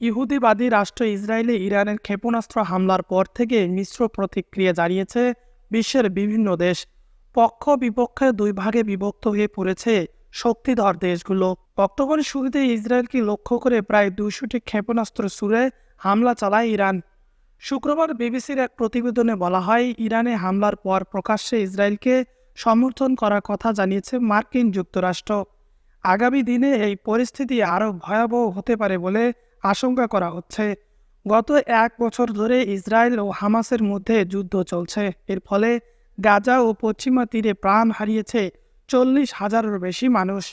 ইহুদিবাদী রাষ্ট্র ইসরায়েলে ইরানের ক্ষেপণাস্ত্র হামলার পর থেকে মিশ্র প্রতিক্রিয়া জানিয়েছে বিশ্বের বিভিন্ন দেশ। পক্ষ বিপক্ষে দুই ভাগে বিভক্ত হয়ে পড়েছে শক্তিধর দেশগুলো। অক্টোবরের শুরুতে ইসরায়েলকে লক্ষ্য করে প্রায় দুশোটি ক্ষেপণাস্ত্র ছুড়ে হামলা চালায় ইরান। শুক্রবার বিবিসির এক প্রতিবেদনে বলা হয়, ইরানে হামলার পর প্রকাশ্যে ইসরায়েলকে সমর্থন করার কথা জানিয়েছে মার্কিন যুক্তরাষ্ট্র। আগামী দিনে এই পরিস্থিতি আরও ভয়াবহ হতে পারে বলে আশঙ্কা করা হচ্ছে। গত এক বছর ধরে ইসরায়েল ও হামাসের মধ্যে যুদ্ধ চলছে। এর ফলে গাজা ও পশ্চিমা তীরে প্রাণ হারিয়েছে চল্লিশ হাজারেরও বেশি মানুষ।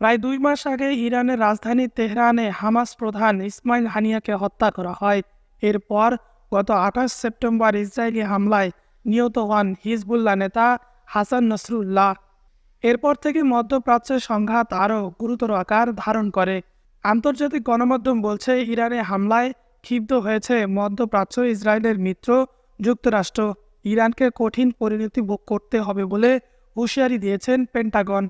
প্রায় দুই মাস আগে ইরানের রাজধানী তেহরানে হামাস প্রধান ইসমাইল হানিয়াকে হত্যা করা হয়। এরপর গত আঠাশ সেপ্টেম্বর ইসরায়েলি হামলায় নিহত হন হিজবুল্লাহ নেতা হাসান নসরুল্লাহ। এরপর থেকে মধ্যপ্রাচ্যের সংঘাত আরও গুরুতর আকার ধারণ করে। আন্তর্জাতিক গণমাধ্যম বলছে, ইরানে হামলায় ক্ষিপ্ত হয়েছে মধ্যপ্রাচ্য ইসরায়েলের মিত্র যুক্তরাষ্ট্র। ইরানকে কঠিন পরিণতি ভোগ করতে হবে বলে হুঁশিয়ারি দিয়েছেন পেন্টাগন।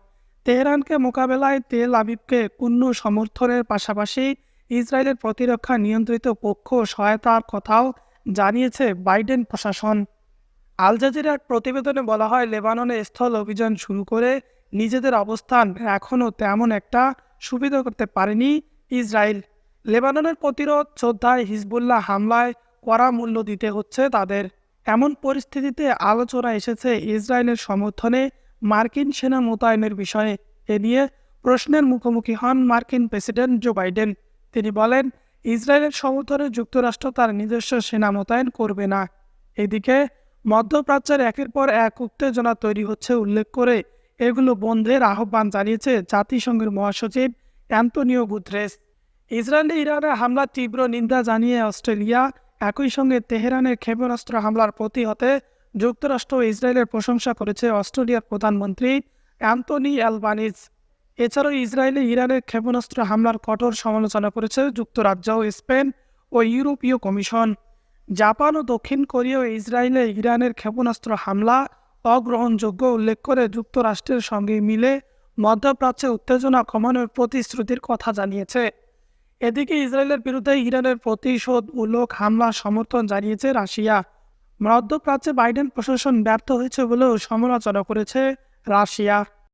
তেহরানকে মোকাবেলায় তেল আবিবকে পূর্ণ সমর্থনের পাশাপাশি ইসরায়েলের প্রতিরক্ষা নিয়ন্ত্রিত পক্ষ সহায়তার কথাও জানিয়েছে বাইডেন প্রশাসন। আল জাজিরার প্রতিবেদনে বলা হয়, লেবাননে স্থল অভিযান শুরু করে নিজেদের অবস্থান এখনও তেমন একটা সুবিধা করতে পারেনি ইসরায়েল। লেবাননের প্রতিরোধ যোদ্ধায় হিজবুল্লাহ হামলায় কড়া মূল্য দিতে হচ্ছে তাদের। এমন পরিস্থিতিতে আলোচনা এসেছে ইসরায়েলের সমর্থনে মার্কিন সেনা মোতায়েনের বিষয়ে। এ নিয়ে প্রশ্নের মুখোমুখি হন মার্কিন প্রেসিডেন্ট জো বাইডেন। তিনি বলেন, ইসরায়েলের সমর্থনে যুক্তরাষ্ট্র তার নিজস্ব সেনা মোতায়েন করবে না। এদিকে, মধ্যপ্রাচ্যের একের পর এক উত্তেজনা তৈরি হচ্ছে উল্লেখ করে এগুলো বন্ধের আহ্বান জানিয়েছে জাতিসংঘের মহাসচিব অ্যান্তনিও গুথরেস ইসরায়েলে ইরানের হামলার তীব্র নিন্দা জানিয়ে অস্ট্রেলিয়া একই সঙ্গে তেহরানের ক্ষেপণাস্ত্র হামলার প্রতিহতে যুক্তরাষ্ট্র ও ইসরায়েলের প্রশংসা করেছে অস্ট্রেলিয়ার প্রধানমন্ত্রী অ্যান্তনি অ্যালবানিজ। এছাড়াও ইসরায়েলে ইরানের ক্ষেপণাস্ত্র হামলার কঠোর সমালোচনা করেছে যুক্তরাজ্য, স্পেন ও ইউরোপীয় কমিশন। জাপান ও দক্ষিণ কোরিয়া ও ইসরায়েলে ইরানের ক্ষেপণাস্ত্র হামলা অগ্রহণযোগ্য উল্লেখ করে যুক্তরাষ্ট্রের সঙ্গে মিলে মধ্যপ্রাচ্যে উত্তেজনা কমানোর প্রতিশ্রুতির কথা জানিয়েছে। এদিকে ইসরায়েলের বিরুদ্ধে ইরানের প্রতিশোধমূলক হামলা সমর্থন জানিয়েছে রাশিয়া। মধ্যপ্রাচ্যে বাইডেন প্রশাসন ব্যর্থ হয়েছে বলেও সমালোচনা করেছে রাশিয়া।